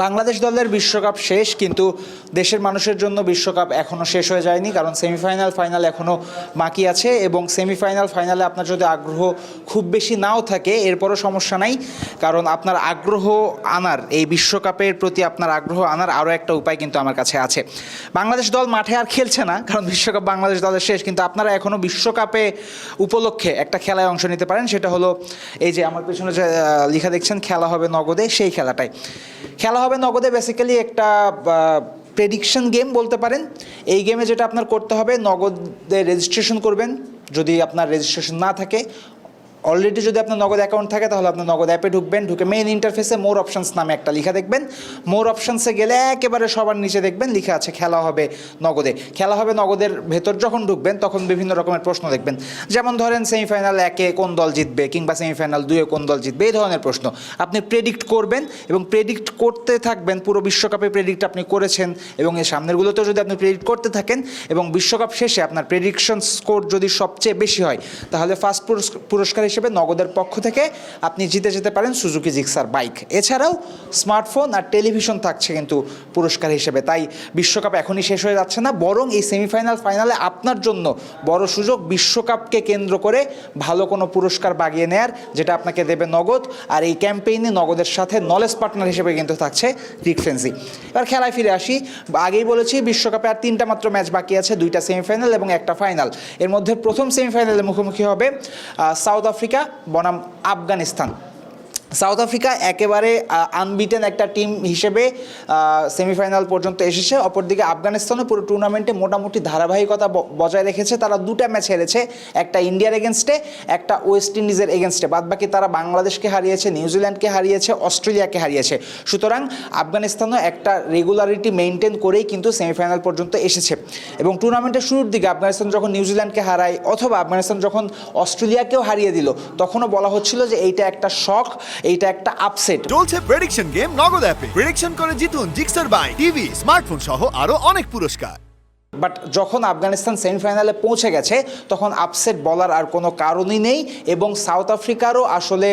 বাংলাদেশ দলের বিশ্বকাপ শেষ, কিন্তু দেশের মানুষের জন্য বিশ্বকাপ এখনও শেষ হয়ে যায়নি, কারণ সেমিফাইনাল, ফাইনাল এখনও বাকি আছে এবং সেমিফাইনাল, ফাইনালে আপনার যদি আগ্রহ খুব বেশি নাও থাকে, এরপরও সমস্যা নাই, কারণ আপনার আগ্রহ আনার, এই বিশ্বকাপের প্রতি আপনার আগ্রহ আনার আরও একটা উপায় কিন্তু আমার কাছে আছে। বাংলাদেশ দল মাঠে আর খেলছে না, কারণ বিশ্বকাপ বাংলাদেশ দলের শেষ, কিন্তু আপনারা এখনও বিশ্বকাপে উপলক্ষে একটা খেলায় অংশ নিতে পারেন, সেটা হলো এই যে আমার পেছনে যে লেখা দেখছেন, খেলা হবে নগদে, সেই খেলাটাই। খেলা হবে নগদে বেসিক্যালি একটা প্রেডিকশন গেম বলতে পারেন। এই গেমে যেটা আপনার করতে হবে, নগদে রেজিস্ট্রেশন করবেন। যদি আপনার রেজিস্ট্রেশন না থাকে অলরেডি যদি আপনার নগদ অ্যাকাউন্ট থাকে, তাহলে আপনার নগদ অ্যাপে ঢুকবেন, ঢুকে মেইন ইন্টারফেসে মোর অপশনস নামে একটা লিখা দেখবেন। মোর অপশনসে গেলে একেবারে সবার নিচে দেখবেন, লিখা আছে খেলা হবে নগদে। খেলা হবে নগদের ভেতর যখন ঢুকবেন, তখন বিভিন্ন রকমের প্রশ্ন দেখবেন। যেমন ধরেন সেমিফাইনাল একে কোন দল জিতবে, কিংবা সেমিফাইনাল দুয়ে কোন দল জিতবে, এই ধরনের প্রশ্ন। আপনি প্রেডিক্ট করবেন এবং প্রেডিক্ট করতে থাকবেন, পুরো বিশ্বকাপে প্রেডিক্ট আপনি করেছেন এবং এর সামনেরগুলোতেও যদি আপনি প্রেডিক্ট করতে থাকেন এবং বিশ্বকাপ শেষে আপনার প্রেডিকশন স্কোর যদি সবচেয়ে বেশি হয়, তাহলে ফার্স্ট পুরস্কার হিসেবে নগদের পক্ষ থেকে আপনি জিতে যেতে পারেন সুজুকি জিক্সার বাইক এছাড়াও স্মার্টফোন আর টেলিভিশন থাকছে কিন্তু পুরস্কার হিসেবে। তাই বিশ্বকাপ এখনই শেষ হয়ে যাচ্ছে না, বরং এই সেমিফাইনাল ফাইনালে আপনার জন্য বড় সুযোগ বিশ্বকাপকে কেন্দ্র করে ভালো কোনো পুরস্কার বাগিয়ে নেয়ার, যেটা আপনাকে দেবে নগদ। আর এই ক্যাম্পেইনে নগদের সাথে নলেজ পার্টনার হিসেবে কিন্তু থাকছে রিক ফেন্সি এবার খেলায় ফিরে আসি। আগেই বলেছি, বিশ্বকাপে আর তিনটা মাত্র ম্যাচ বাকি আছে, দুইটা সেমিফাইনাল এবং একটা ফাইনাল এর মধ্যে প্রথম সেমিফাইনালে মুখোমুখি হবে সাউথ আফ্রিকা বনাম আফগানিস্তান। সাউথ আফ্রিকা একেবারে আনবিটেন একটা টিম হিসেবে সেমিফাইনাল পর্যন্ত এসেছে। অপরদিকে আফগানিস্তানও পুরো টুর্নামেন্টে মোটামুটি ধারাবাহিকতা বজায় রেখেছে। তারা দুটা ম্যাচ হেরেছে, একটা ইন্ডিয়ার এগেনস্টে একটা ওয়েস্ট ইন্ডিজের এগেনস্টে বাদবাকি তারা বাংলাদেশকে হারিয়েছে নিউজিল্যান্ডকে হারিয়েছে, অস্ট্রেলিয়াকে হারিয়েছে। সুতরাং আফগানিস্তানও একটা রেগুলারিটি মেনটেন করেই কিন্তু সেমিফাইনাল পর্যন্ত এসেছে। এবং টুর্নামেন্টের শুরুর দিকে আফগানিস্তান যখন নিউজিল্যান্ডকে হারায়, অথবা আফগানিস্তান যখন অস্ট্রেলিয়াকেও হারিয়ে দিল, তখনও বলা হচ্ছিল যে এইটা একটা শখ এইটা একটা আপসেট চলছে প্রেডিকশন গেম নগদ অ্যাপে প্রেডিকশন করে জিতুন জিক্সার বাই টিভি স্মার্টফোন সহ আরও অনেক পুরস্কার। বাট যখন আফগানিস্তান সেমিফাইনালে পৌঁছে গেছে, তখন আপসেট বলার আর কোনো কারণই নেই এবং সাউথ আফ্রিকারও আসলে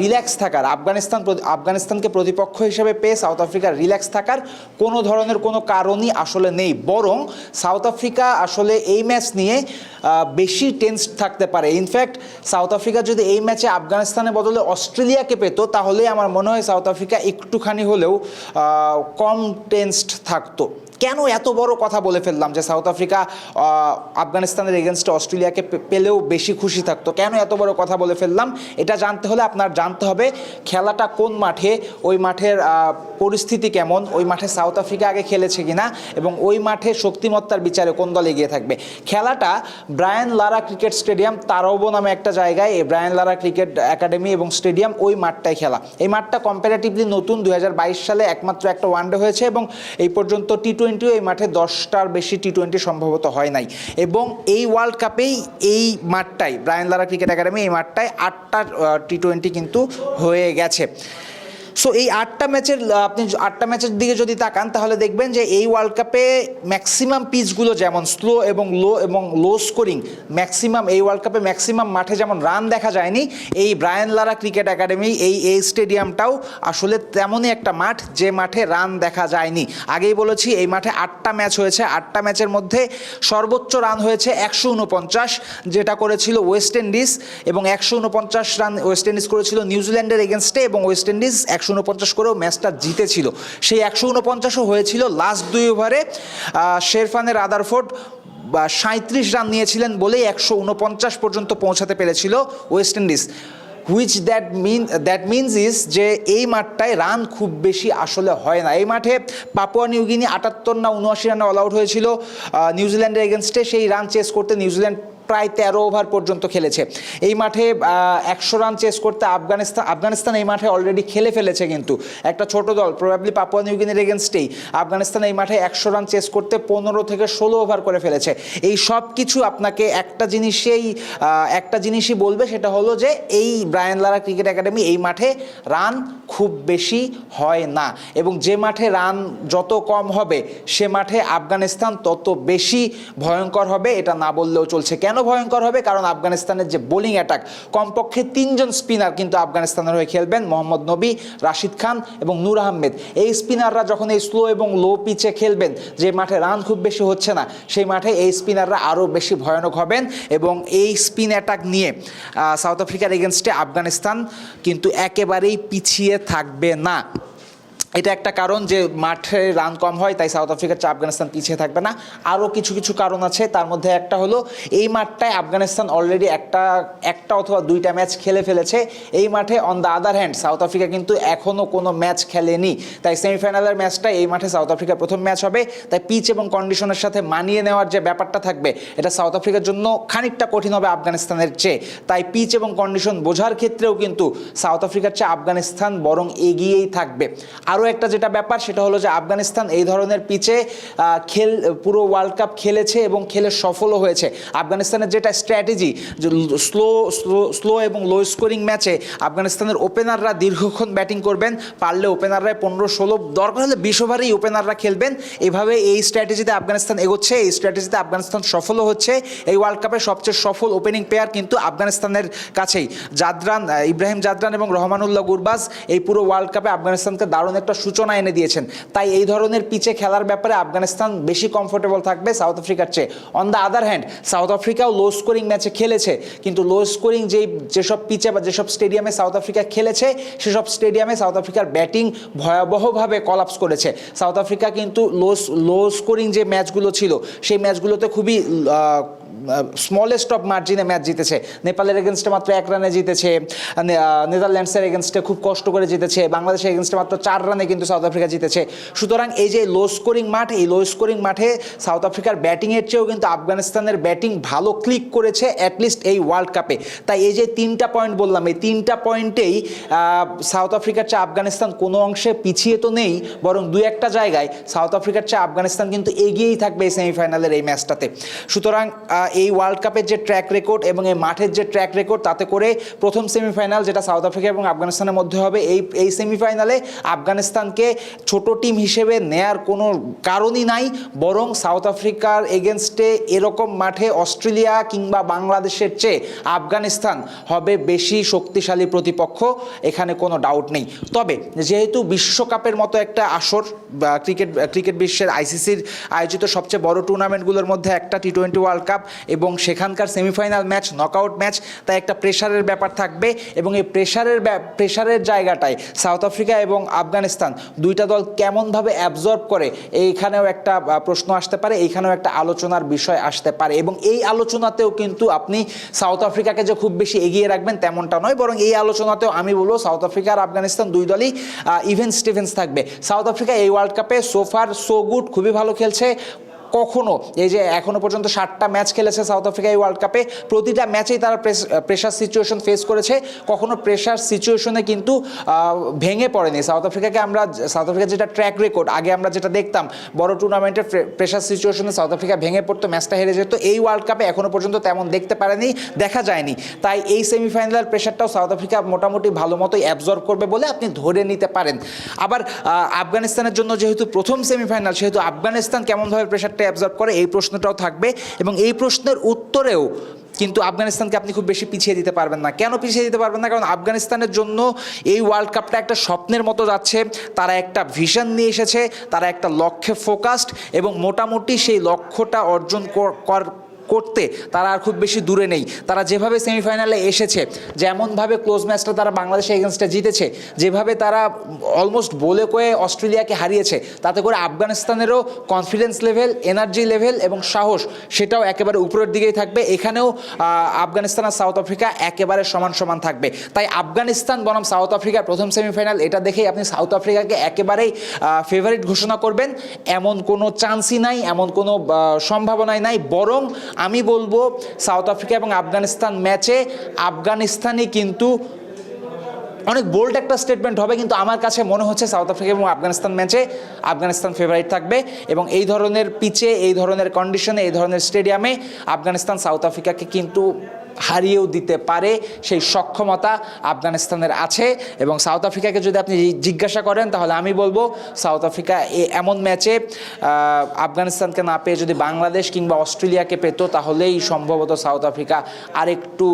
রিল্যাক্স থাকার, আফগানিস্তান আফগানিস্তানকে প্রতিপক্ষ হিসেবে পেয়ে সাউথ আফ্রিকার রিল্যাক্স থাকার কোনো ধরনের কোনো কারণই আসলে নেই। বরং সাউথ আফ্রিকা আসলে এই ম্যাচ নিয়ে বেশি টেন্স থাকতে পারে। ইনফ্যাক্ট সাউথ আফ্রিকা যদি এই ম্যাচে আফগানিস্তানের বদলে অস্ট্রেলিয়াকে পেতো, তাহলে আমার মনে হয় সাউথ আফ্রিকা একটুখানি হলেও কম টেন্সড থাকতো। কেন এত বড় কথা বলে ফেললাম যে সাউথ আফ্রিকা আফগানিস্তানের এগেনস্টে অস্ট্রেলিয়াকে পেলেও বেশি খুশি থাকতো? কেন এত বড় কথা বলে ফেললাম? এটা জানতে হলে আপনার জানতে হবে খেলাটা কোন মাঠে, ওই মাঠের পরিস্থিতি কেমন, ওই মাঠে সাউথ আফ্রিকা আগে খেলেছে কিনা এবং ওই মাঠে শক্তিমত্তার বিচারে কোন দল এগিয়ে থাকবে? খেলাটা Brian Lara cricket stadium Tarouba নামে একটা জায়গায়, এই ব্রায়ান লারা ক্রিকেট একাডেমি এবং স্টেডিয়াম ওই মাঠটায় খেলা। এই মাঠটা কম্পারেটিভলি নতুন দু হাজার বাইশ সালে একমাত্র একটা ওয়ানডে হয়েছে এবং এই পর্যন্ত টি টোয়েন্টিও এই মাঠে দশটার বেশি টি টোয়েন্টি সম্ভবত হয় নাই। এবং এই ওয়ার্ল্ড কাপেই এই মাঠটাই ব্রায়ন লারা ক্রিকেট একাডেমি এই মাঠটায় আটটা টি টোয়েন্টি কিন্তু হয়ে গেছে। সো এই আটটা ম্যাচের আপনি আটটা ম্যাচের দিকে যদি তাকান, তাহলে দেখবেন যে এই ওয়ার্ল্ড কাপে ম্যাক্সিমাম পিচগুলো যেমন স্লো এবং লো এবং লো স্কোরিং ম্যাক্সিমাম এই ওয়ার্ল্ড কাপে ম্যাক্সিমাম মাঠে যেমন রান দেখা যায়নি, এই ব্রায়ান লারা ক্রিকেট একাডেমি এই এই স্টেডিয়ামটাও আসলে তেমনই একটা মাঠ যে মাঠে রান দেখা যায়নি। আগেই বলেছি, এই মাঠে আটটা ম্যাচ হয়েছে, আটটা ম্যাচের মধ্যে সর্বোচ্চ রান হয়েছে একশো উনপঞ্চাশ, যেটা করেছিল ওয়েস্ট ইন্ডিজ এবং একশো উনপঞ্চাশ রান ওয়েস্ট ইন্ডিজ করেছিল নিউজিল্যান্ডের এগেনস্টে এবং ওয়েস্ট ইন্ডিজ একশো উনপঞ্চাশ করেও ম্যাচটা জিতেছিল। সেই একশো উনপঞ্চাশও হয়েছিল লাস্ট দুই ওভারে শেরফানের আদারফোর্ড বা সাঁত্রিশ রান নিয়েছিলেন বলেই একশো উনপঞ্চাশ পর্যন্ত পৌঁছাতে পেরেছিল West Indies. Which that mean that means is যে এই মাঠটায় রান খুব বেশি আসলে হয় না। এই মাঠে পাপুয়া নিউগিনি আটাত্তর না উনআশি রানে অল আউট হয়েছিল। নিউজিল্যান্ডের এগেনস্টে সেই রান চেস করতে নিউজিল্যান্ড প্রায় তেরো ওভার পর্যন্ত খেলেছে। এই মাঠে একশো রান চেস করতে আফগানিস্তান আফগানিস্তান এই মাঠে অলরেডি খেলে ফেলেছে কিন্তু। একটা ছোট দল প্রবাবলি পাপুয়া নিউগিনির এগেনস্টেই আফগানিস্তান এই মাঠে একশো রান চেস করতে পনেরো থেকে ষোলো ওভার করে ফেলেছে। এই সব কিছু আপনাকে একটা জিনিসেই একটা জিনিসই বলবে, সেটা হলো যে এই ব্রায়ান লারা ক্রিকেট একাডেমি এই মাঠে রান খুব বেশি হয় না। এবং যে মাঠে রান যত কম হবে, সে মাঠে আফগানিস্তান তত বেশি ভয়ঙ্কর হবে, এটা না বললেও চলছে। কেন ভয়ঙ্কর হবে, কারণ আফগানিস্তানের যে বোলিং অ্যাটাক, কমপক্ষে তিনজন স্পিনার কিন্তু আফগানিস্তানের হয়ে খেলবেন, মোহাম্মদ নবী, রাশিদ খান এবং নূর আহমেদ। এই স্পিনাররা যখন এই স্লো এবং লো পিচে খেলবেন, যে মাঠে রান খুব বেশি হচ্ছে না, সেই মাঠে এই স্পিনাররা আরও বেশি ভয়ানক হবেন এবং এই স্পিন অ্যাটাক নিয়ে সাউথ আফ্রিকার এগেনস্টে আফগানিস্তান কিন্তু একেবারেই পিছিয়ে থাকবে না। এটা একটা কারণ যে মাঠে রান কম হয়, তাই সাউথ আফ্রিকার চেয়ে আফগানিস্তান পিছিয়ে থাকবে না। আরও কিছু কিছু কারণ আছে, তার মধ্যে একটা হলো, এই মাঠটায় আফগানিস্তান অলরেডি একটা একটা অথবা দুইটা ম্যাচ খেলে ফেলেছে। এই মাঠে on the other hand South Africa কিন্তু এখনও কোনো ম্যাচ খেলেনি। তাই সেমিফাইনালের ম্যাচটা এই মাঠে সাউথ আফ্রিকার প্রথম ম্যাচ হবে। তাই পিচ এবং কন্ডিশনের সাথে মানিয়ে নেওয়ার যে ব্যাপারটা থাকবে, এটা সাউথ আফ্রিকার জন্য খানিকটা কঠিন হবে আফগানিস্তানের চেয়ে। তাই পিচ এবং কন্ডিশন বোঝার ক্ষেত্রেও কিন্তু সাউথ আফ্রিকার চেয়ে আফগানিস্তান বরং এগিয়েই থাকবে। আরও একটা যেটা ব্যাপার, সেটা হলো যে আফগানিস্তান এই ধরনের পিচে খেল, পুরো ওয়ার্ল্ড কাপ খেলেছে এবং খেলে সফলও হয়েছে। আফগানিস্তানের যেটা স্ট্র্যাটেজি যে স্লো স্লো স্লো এবং লো স্কোরিং ম্যাচে আফগানিস্তানের ওপেনাররা দীর্ঘক্ষণ ব্যাটিং করবেন, পারলে ওপেনাররা পনেরো, ষোলো, দরকার হলে বিশ ওভারেই ওপেনাররা খেলবেন। এভাবে এই স্ট্র্যাটেজিতে আফগানিস্তান এগোচ্ছে, এই স্ট্র্যাটেজিতে আফগানিস্তান সফলও হচ্ছে। এই ওয়ার্ল্ড কাপের সবচেয়ে সফল ওপেনিং প্লেয়ার কিন্তু আফগানিস্তানের কাছেই। জাদরান ইব্রাহিম জাদরান এবং রহমানুল্লাহ গুরবাজ এই পুরো ওয়ার্ল্ড কাপে আফগানিস্তানকে দারুণ একটা সূচনা এনে দিয়েছেন। তাই এই ধরনের পিচে খেলার ব্যাপারে আফগানিস্তান বেশি কমফোর্টেবল থাকবে সাউথ আফ্রিকার চেয়ে। On the other hand South আফ্রিকাও low scoring ম্যাচে খেলেছে। কিন্তু লো স্কোরিং যেই, যেসব পিচে বা যেসব স্টেডিয়ামে সাউথ আফ্রিকা খেলেছে, সেসব স্টেডিয়ামে সাউথ আফ্রিকার ব্যাটিং ভয়াবহভাবে কলাপস করেছে। সাউথ আফ্রিকা কিন্তু লো লো স্কোরিং যে ম্যাচগুলো ছিল, সেই ম্যাচগুলোতে খুবই স্মলেস্ট অফ মার্জিনে ম্যাচ জিতেছে। নেপালের এগেনস্টে মাত্র এক রানে জিতেছে। নেদারল্যান্ডসের এগেনস্টে খুব কষ্ট করে জিতেছে। বাংলাদেশের এগেনস্টে মাত্র চার রানে কিন্তু সাউথ আফ্রিকা জিতেছে। সুতরাং এই যে লো স্কোরিং মাঠ, এই লো স্কোরিং মাঠে সাউথ আফ্রিকার ব্যাটিংয়ের চেয়েও কিন্তু আফগানিস্তানের ব্যাটিং ভালো ক্লিক করেছে অ্যাটলিস্ট এই ওয়ার্ল্ড কাপে তাই এই যে তিনটা পয়েন্ট বললাম, এই তিনটা পয়েন্টেই সাউথ আফ্রিকার চেয়ে আফগানিস্তান কোনো অংশে পিছিয়ে তো নেই, বরং দু একটা জায়গায় সাউথ আফ্রিকার চেয়ে আফগানিস্তান কিন্তু এগিয়েই থাকবে এই সেমিফাইনালের এই ম্যাচটাতে সুতরাং এই ওয়ার্ল্ড কাপের যে ট্র্যাক রেকর্ড এবং এই মাঠের যে ট্র্যাক রেকর্ড তাতে করে প্রথম সেমিফাইনাল যেটা সাউথ আফ্রিকা এবং আফগানিস্তানের মধ্যে হবে, এই এই সেমিফাইনালে আফগানিস্তানকে ছোট টিম হিসেবে নেয়ার কোনো কারণই নাই, বরং সাউথ আফ্রিকার এগেনস্টে এরকম মাঠে অস্ট্রেলিয়া কিংবা বাংলাদেশের চেয়ে আফগানিস্তান হবে বেশি শক্তিশালী প্রতিপক্ষ, এখানে কোনো ডাউট নেই। তবে যেহেতু বিশ্বকাপের মতো একটা আসর ক্রিকেট ক্রিকেট বিশ্বের আইসিসির আয়োজিত সবচেয়ে বড় টুর্নামেন্টগুলোর মধ্যে একটা টি টোয়েন্টি ওয়ার্ল্ড কাপ এবং সেখানকার সেমিফাইনাল ম্যাচ নকআউট ম্যাচ, তাই একটা প্রেশারের ব্যাপার থাকবে এবং এই প্রেশারের প্রেশারের জায়গাটায় সাউথ আফ্রিকা এবং আফগানিস্তান দুইটা দল কেমনভাবে অ্যাবজর্ব করে, এইখানেও একটা প্রশ্ন আসতে পারে, এইখানেও একটা আলোচনার বিষয় আসতে পারে এবং এই আলোচনাতেও কিন্তু আপনি সাউথ আফ্রিকাকে যে খুব বেশি এগিয়ে রাখবেন তেমনটা নয়, বরং এই আলোচনাতেও আমি বলব সাউথ আফ্রিকা আর আফগানিস্তান দুই দলই ইভেন স্টিভেন্স থাকবে। সাউথ আফ্রিকা এই ওয়ার্ল্ড কাপে সোফার সো গুড খুবই ভালো খেলছে। কখনো, এই যে এখনও পর্যন্ত ষাটটা ম্যাচ খেলেছে সাউথ আফ্রিকা এই ওয়ার্ল্ড কাপে প্রতিটা ম্যাচেই তারা প্রেশার সিচুয়েশন ফেস করেছে। কখনো প্রেশার সিচুয়েশনে কিন্তু ভেঙে পড়েনি। সাউথ আফ্রিকাকে আমরা, সাউথ আফ্রিকার যেটা ট্র্যাক রেকর্ড আগে আমরা যেটা দেখতাম, বড় টুর্নামেন্টের প্রেশার সিচুয়েশনে সাউথ আফ্রিকা ভেঙে পড়তো, ম্যাচটা হেরে যেত। এই ওয়ার্ল্ড কাপে এখনও পর্যন্ত তেমন দেখতে পারেনি, দেখা যায়নি। তাই এই সেমিফাইনালের প্রেশারটাও সাউথ আফ্রিকা মোটামুটি ভালো মতোই অ্যাবজর্ব করবে বলে আপনি ধরে নিতে পারেন। আবার আফগানিস্তানের জন্য যেহেতু প্রথম সেমিফাইনাল সেহেতু আফগানিস্তান কেমনভাবে প্রেশারটা অ্যাবজর্ব করে, এই প্রশ্নটাও থাকবে এবং এই প্রশ্নের উত্তরেও কিন্তু আফগানিস্তানকে আপনি খুব বেশি পিছিয়ে দিতে পারবেন না। কেন পিছিয়ে দিতে পারবেন না? কারণ আফগানিস্তানের জন্য এই ওয়ার্ল্ড কাপটা একটা স্বপ্নের মতো যাচ্ছে। তারা একটা ভিশন নিয়ে এসেছে, তারা একটা লক্ষ্যে ফোকাসড এবং মোটামুটি সেই লক্ষ্যটা অর্জন কর- করতে তারা আর খুব বেশি দূরে নেই। তারা যেভাবে সেমিফাইনালে এসেছে, যেমনভাবে ক্লোজ ম্যাচটা তারা বাংলাদেশের এগেনস্টে জিতেছে, যেভাবে তারা অলমোস্ট বলে কয়ে অস্ট্রেলিয়াকে হারিয়েছে, তাতে করে আফগানিস্তানেরও কনফিডেন্স লেভেল এনার্জি লেভেল এবং সাহস সেটাও একেবারে উপরের দিকেই থাকবে। এখানেও আফগানিস্তান আর সাউথ আফ্রিকা একেবারে সমান সমান থাকবে। তাই আফগানিস্তান বনাম সাউথ আফ্রিকার প্রথম সেমিফাইনাল, এটা দেখেই আপনি সাউথ আফ্রিকাকে একেবারেই ফেভারিট ঘোষণা করবেন। এমন কোনো চান্সই নাই, এমন কোনো সম্ভাবনাই নাই, বরং আমি বলব সাউথ আফ্রিকা এবং আফগানিস্তান ম্যাচে আফগানিস্তানই কিন্তু অনেক বোল্ড একটা স্টেটমেন্ট হবে, কিন্তু আমার কাছে মনে হচ্ছে সাউথ আফ্রিকা এবং আফগানিস্তান ম্যাচে আফগানিস্তান ফেভারিট থাকবে এবং এই ধরনের পিচে এই ধরনের কন্ডিশনে এই ধরনের স্টেডিয়ামে আফগানিস্তান সাউথ আফ্রিকাকে কিন্তু হারিয়েও দিতে পারে, সেই সক্ষমতা আফগানিস্তানের আছে। এবং সাউথ আফ্রিকাকে যদি আপনি জিজ্ঞাসা করেন, তাহলে আমি বলব সাউথ আফ্রিকা এমন ম্যাচে আফগানিস্তানকে না পেয়ে যদি বাংলাদেশ কিংবা অস্ট্রেলিয়াকে পেতো, তাহলেই সম্ভবত সাউথ আফ্রিকা আরেকটু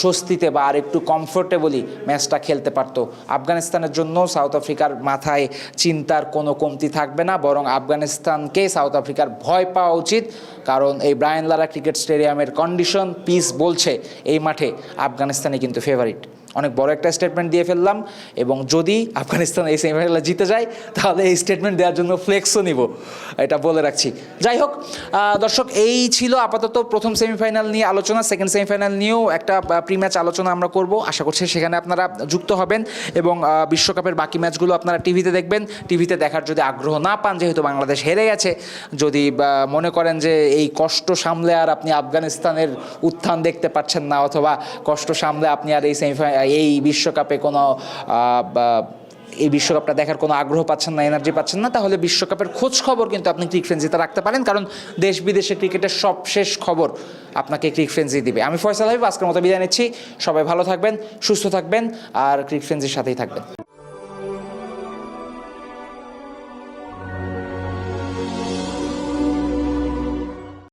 স্বস্তিতে বা আরেকটু কমফোর্টেবলি ম্যাচটা খেলতে পারতো। আফগানিস্তানের জন্য সাউথ আফ্রিকার মাথায় চিন্তার কোনো কমতি থাকবে না, বরং আফগানিস্তানকে সাউথ আফ্রিকার ভয় পাওয়া উচিত। কারণ এই ব্রায়ান লারা ক্রিকেট স্টেডিয়ামের কন্ডিশন পিস বলছে এই মাঠে আফগানিস্তানে কিন্তু ফেভারিট অনেক বড় একটা স্টেটমেন্ট দিয়ে ফেললাম এবং যদি আফগানিস্তান এই সেমিফাইনালে জিতে যায়, তাহলে এই স্টেটমেন্ট দেওয়ার জন্য ফ্লেক্সও নিব। এটা বলে রাখছি। যাই হোক দর্শক, এই ছিল আপাতত প্রথম সেমিফাইনাল নিয়ে আলোচনা সেকেন্ড সেমিফাইনাল নিয়েও একটা প্রি ম্যাচ আলোচনা আমরা করব। আশা করছি সেখানে আপনারা যুক্ত হবেন এবং বিশ্বকাপের বাকি ম্যাচগুলো আপনারা টিভিতে দেখবেন। টিভিতে দেখার যদি আগ্রহ না পান, যেহেতু বাংলাদেশ হেরে গেছে, যদি মনে করেন যে এই কষ্ট সামলে আর আপনি আফগানিস্তানের উত্থান দেখতে পাচ্ছেন না, অথবা কষ্ট সামলে আপনি আর এই সেমিফাই এই বিশ্বকাপে কোনো এই বিশ্বকাপটা দেখার কোনো আগ্রহ পাচ্ছেন না এনার্জি পাচ্ছেন না, তাহলে বিশ্বকাপের খোঁজ খবর কিন্তু আপনি ক্রিক ফ্রেন্সিতে রাখতে পারেন, কারণ দেশ বিদেশে ক্রিকেটের সব শেষ খবর আপনাকে ক্রিক ফ্রেন্সি দিবে। আমি ফয়সাল হাবিব, আজকের মতো বিদায় নিচ্ছি। সবাই ভালো থাকবেন, সুস্থ থাকবেন, আর ক্রিক ফ্রেন্সির সাথেই থাকবেন।